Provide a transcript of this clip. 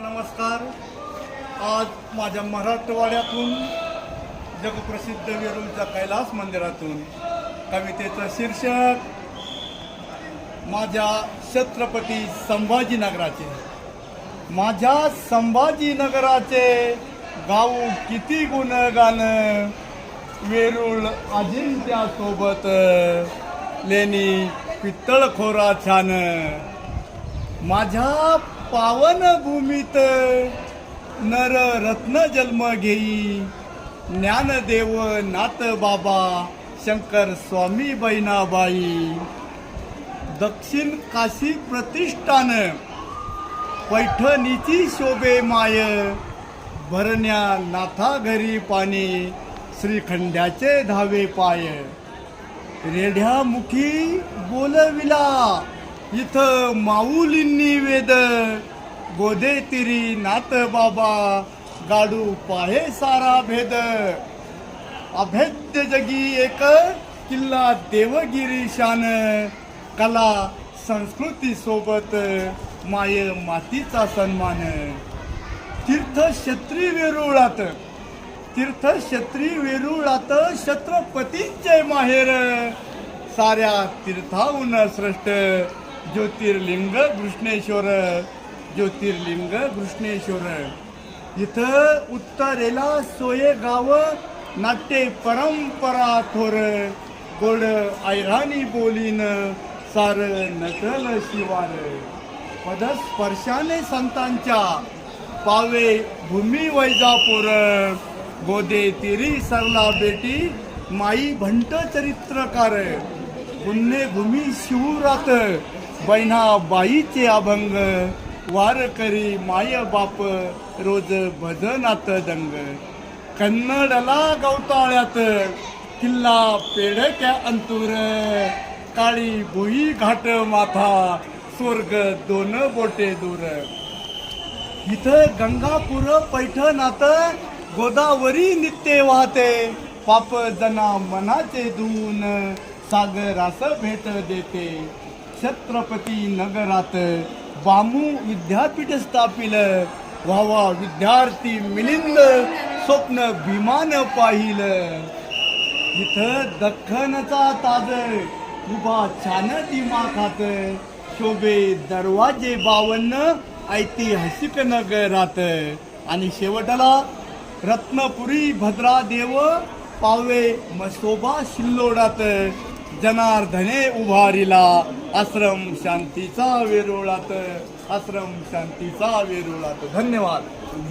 नमस्कार. आज माझ्या मराठवाड्यातून जगप्रसिद्ध वेरूळच्या कैलास मंदिरातून कवितेचं शीर्षक माझ्या छत्रपती संभाजीनगराचे. माझ्या संभाजीनगराचे गाऊ किती गुण गाणं वेरूळ अजिंक्यासोबत लेणी पित्तळखोरा छान माझ्या पावन भूमीत नर रत्न जन्म घेई. ज्ञानदेव नाथ बाबा शंकर स्वामी बहिणाबाई. दक्षिण काशी प्रतिष्ठान पैठणीची शोभे माय. भरण्या नाथा घरी पाणी श्रीखंड्याचे धावे पाय. रेढ्यामुखी बोलविला. इथं माऊलींनी वेद गोदे तिरी नाथ बाबा गाडू पाहे सारा भेद. अभेद्य जगी एक किल्ला देवगिरी शान. कला संस्कृती सोबत माय मातीचा सन्मान. तीर्थक्षेत्री वेरुळात तीर्थक्षेत्री वेरुळात छत्रपतींचे माहेर. साऱ्या तीर्थाहून श्रेष्ठ ज्योतिर्लिंग कृष्णेश्वर ज्योतिर्लिंग कृष्णेश्वर. इथं उत्तरेला सोये गाव नाट्य परंपरा थोर. गोड ऐराणी बोलीन सार नकल शिवार. पदस्पर्शाने संतांच्या पावे भूमी वैजापूर. गोदे तिरी सरला बेटी माई भंट चरित्रकार. पुण्यभूमी शिवरात. बहिणा बाईचे अभंग वारकरी माय बाप रोज भजनात दंग. कन्नडला गवताळ्यात किल्ला पेढक्या अंतुर. काळी भुई घाट माथा स्वर्ग दोन बोटे दूर. इथं गंगापूर पैठणात गोदावरी नित्य वाहते. पाप जना मनाचे धुवून सागरास भेट देते. छत्रपती नगरात बामू विद्यापीठ स्थापिल व्हावा विद्यार्थी मिलिंद स्वप्न विमान पाहिलं. इथं दख्खनचा ताज उभा छान दिमाखात शोभे दरवाजे बावन्न ऐतिहासिक नगरात. आणि शेवटाला रत्नपुरी भद्रा देव पावे मसोबा शिल्लोडात जनार्दने उभारिला. आश्रम शांतीचा वेरुळात आश्रम शांतीचा वेरुळात. धन्यवाद.